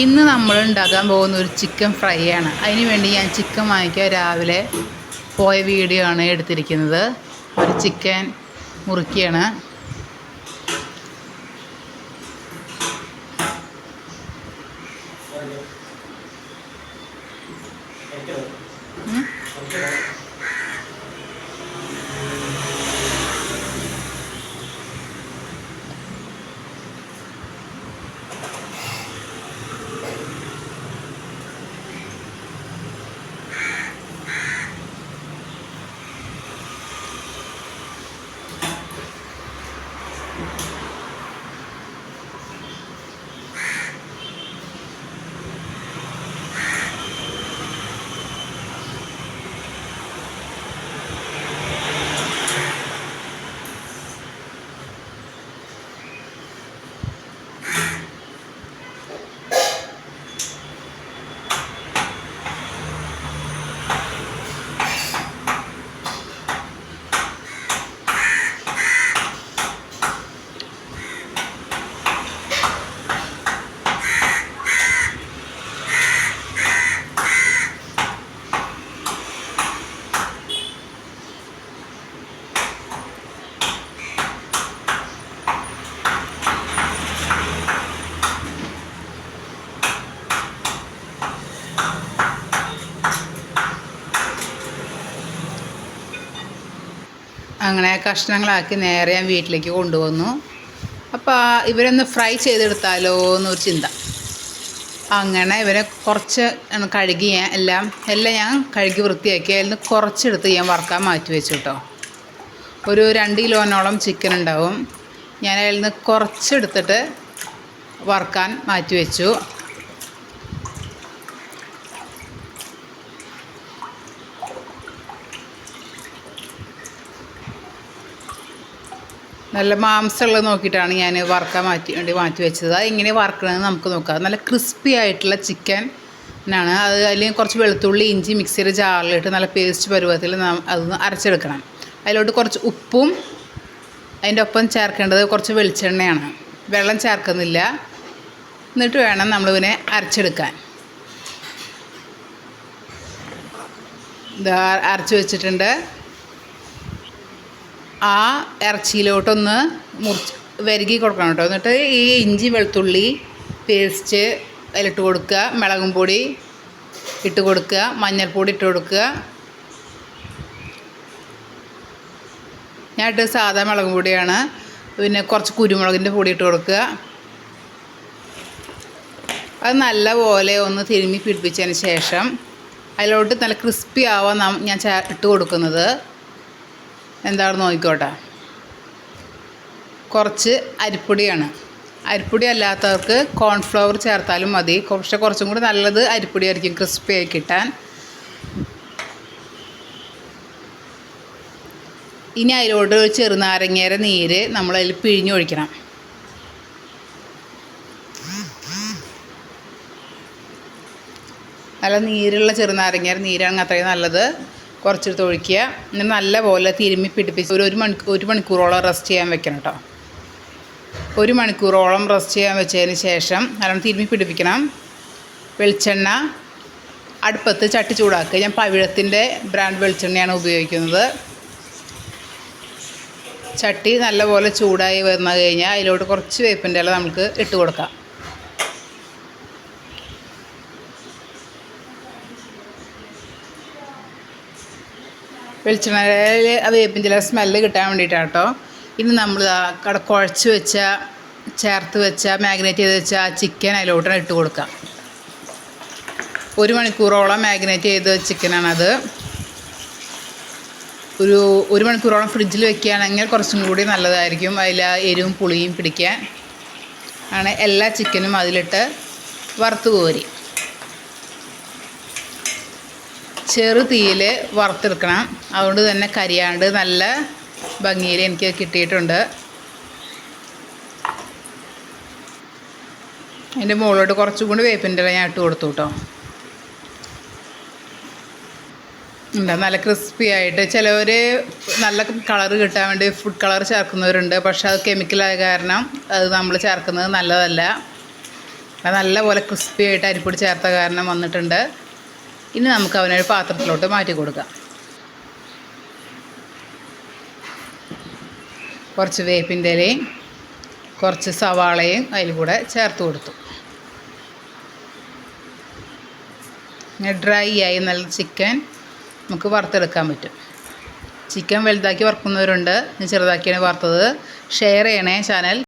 ഇന്ന് നമ്മൾ ഉണ്ടാക്കാൻ പോകുന്ന ഒരു ചിക്കൻ ഫ്രൈ ആണ്. അതിന് വേണ്ടി ഞാൻ ചിക്കൻ വാങ്ങിക്കാൻ രാവിലെ പോയ വീഡിയോ ആണ് എടുത്തിരിക്കുന്നത്. ഒരു ചിക്കൻ മുറിക്കുകയാണ് അങ്ങനെ കഷ്ണങ്ങളാക്കി നേരെ ഞാൻ വീട്ടിലേക്ക് കൊണ്ടുവന്നു. അപ്പോൾ ഇവരൊന്ന് ഫ്രൈ ചെയ്തെടുത്താലോ എന്നൊരു ചിന്ത. അങ്ങനെ ഇവരെ കുറച്ച് കഴുകി ഞാൻ എല്ലാം എല്ലാം ഞാൻ കഴുകി വൃത്തിയാക്കി. അതിൽ നിന്ന് കുറച്ചെടുത്ത് ഞാൻ വറുക്കാൻ മാറ്റി വെച്ചു കേട്ടോ ഒരു രണ്ട് കിലോനോളം ചിക്കൻ ഉണ്ടാവും. ഞാൻ അതിൽ നിന്ന് കുറച്ചെടുത്തിട്ട് വറുക്കാൻ മാറ്റി വെച്ചു. നല്ല മാംസമുള്ളത് നോക്കിയിട്ടാണ് ഞാൻ വറുക്കാൻ മാറ്റി വേണ്ടി മാറ്റി വെച്ചത്. അത് എങ്ങനെ വറുക്കണമെന്ന് നമുക്ക് നോക്കാം. നല്ല ക്രിസ്പി ആയിട്ടുള്ള ചിക്കൻ ആണ് അത് അതിൽ കുറച്ച് വെളുത്തുള്ളി ഇഞ്ചി മിക്സിയിൽ ജാറിലിട്ട് നല്ല പേസ്റ്റ് പരുവത്തിൽ അത് അരച്ചെടുക്കണം. അതിലോട്ട് കുറച്ച് ഉപ്പും അതിന്റെ ഒപ്പം ചേർക്കേണ്ടത് കുറച്ച് വെളിച്ചെണ്ണയാണ്. വെള്ളം ചേർക്കുന്നില്ല. എന്നിട്ട് വേണം നമ്മളിതിനെ അരച്ചെടുക്കാൻ. ഇത് അരച്ച് വെച്ചിട്ടുണ്ട്. ആ ഇറച്ചിയിലോട്ടൊന്ന് മുറിച്ച് വരകി കൊടുക്കണം കേട്ടോ. എന്നിട്ട് ഈ ഇഞ്ചി വെളുത്തുള്ളി പേസ്റ്റ് അതിലിട്ട് കൊടുക്കുക. മുളകും പൊടി ഇട്ട് കൊടുക്കുക. മഞ്ഞൾപ്പൊടി ഇട്ട് കൊടുക്കുക. ഞാൻ ഇട്ട് സാധാ മുളകും പൊടിയാണ്. പിന്നെ കുറച്ച് കുരുമുളകിന്റെ പൊടി ഇട്ട് കൊടുക്കുക. അത് നല്ലപോലെ ഒന്ന് തിരുമ്മി പിടിപ്പിച്ചതിന് ശേഷം അതിലോട്ട് നല്ല ക്രിസ്പി ആവാൻ ഞാൻ ഇട്ട് കൊടുക്കുന്നത്. എന്താണെന്ന് നോക്കിക്കോട്ടെ. കുറച്ച് അരിപ്പൊടിയാണ്. അരിപ്പൊടി അല്ലാത്തവർക്ക് കോൺഫ്ലവർ ചേർത്താലും മതി. പക്ഷെ കുറച്ചും കൂടി നല്ലത് അരിപ്പൊടി ആയിരിക്കും ക്രിസ്പി ആയി കിട്ടാൻ. ഇനി അതിലോട്ട് ഒരു ചെറുനാരങ്ങയുടെ നീര് നമ്മൾ അതിൽ പിഴിഞ്ഞൊഴിക്കണം നല്ല നീരുള്ള ചെറുനാരങ്ങയുടെ നീരാണ് അത്രയും നല്ലത്. കുറച്ചെടുത്ത് ഒഴിക്കുക. എന്നിട്ട് നല്ലപോലെ തിരുമ്മി പിടിപ്പിച്ച് ഒരു ഒരു മണിക്കൂർ ഒരു മണിക്കൂറോളം റെസ്റ്റ് ചെയ്യാൻ വെക്കണം കേട്ടോ. ഒരു മണിക്കൂറോളം റെസ്റ്റ് ചെയ്യാൻ വെച്ചതിന് ശേഷം നല്ലോണം തിരുമ്മി പിടിപ്പിക്കണം. വെളിച്ചെണ്ണ അടുപ്പത്ത് ചട്ടി ചൂടാക്കുക. ഞാൻ പവിഴത്തിന്റെ ബ്രാൻഡ് വെളിച്ചെണ്ണയാണ് ഉപയോഗിക്കുന്നത്. ചട്ടി നല്ലപോലെ ചൂടായി വന്നു കഴിഞ്ഞാൽ അതിലോട്ട് കുറച്ച് വേപ്പിന്റെ ഇല നമുക്ക് ഇട്ട് കൊടുക്കാം. വെളിച്ചെണ്ണയിൽ ആ വേപ്പിന്റെ സ്മെല്ല് കിട്ടാൻ വേണ്ടിയിട്ടാണ് കേട്ടോ ഇനി നമ്മൾ കട കുഴച്ച് വെച്ച ചേർത്ത് വെച്ച മാഗ്നേറ്റ് ചെയ്ത് വെച്ച ചിക്കൻ അതിലോട്ടാണ് ഇട്ട് കൊടുക്കാം. ഒരു മണിക്കൂറോളം മാഗ്നേറ്റ് ചെയ്ത് ചിക്കനാണത് ഒരു ഒരു മണിക്കൂറോളം ഫ്രിഡ്ജിൽ വെക്കുകയാണെങ്കിൽ കുറച്ചും കൂടി നല്ലതായിരിക്കും. അതിൽ എരിവും പുളിയും പിടിക്കാൻ. ആണ് എല്ലാ ചിക്കനും അതിലിട്ട് വറുത്ത് കോരി. ചെറു തീയിൽ വറുത്തെടുക്കണം. അതുകൊണ്ട് തന്നെ കരിയാണ്ട് നല്ല ഭംഗിയിൽ എനിക്ക് കിട്ടിയിട്ടുണ്ട്. അതിന്റെ മുകളിലോട്ട് കുറച്ചും കൂടി വേപ്പിന്റെ ഇല ഞാൻ ഇട്ട് കൊടുത്തു കേട്ടോ. ഉണ്ട് നല്ല ക്രിസ്പി ആയിട്ട് ചിലവർ നല്ല കളർ കിട്ടാൻ വേണ്ടി ഫുഡ് കളർ ചേർക്കുന്നവരുണ്ട്. പക്ഷെ അത് കെമിക്കലായ കാരണം അത് നമ്മൾ ചേർക്കുന്നത് നല്ലതല്ല. നല്ല പോലെ ക്രിസ്പി ആയിട്ട് അരിപ്പൊടി ചേർത്ത കാരണം വന്നിട്ടുണ്ട്. ഇനി നമുക്ക് അവനൊരു പാത്രത്തിലോട്ട് മാറ്റി കൊടുക്കാം. കുറച്ച് വേപ്പിന്റെ ഇലയും കുറച്ച് സവാളയും അതിൽ കൂടെ ചേർത്ത് കൊടുത്തു. ഇങ്ങനെ ഡ്രൈ ആയി നല്ല ചിക്കൻ നമുക്ക് വറുത്തെടുക്കാൻ പറ്റും. ചിക്കൻ വലുതാക്കി വറുക്കുന്നവരുണ്ട്. ചെറുതാക്കിയാണ് വറുത്തത്. ഷെയർ ചെയ്യണേ ചാനൽ.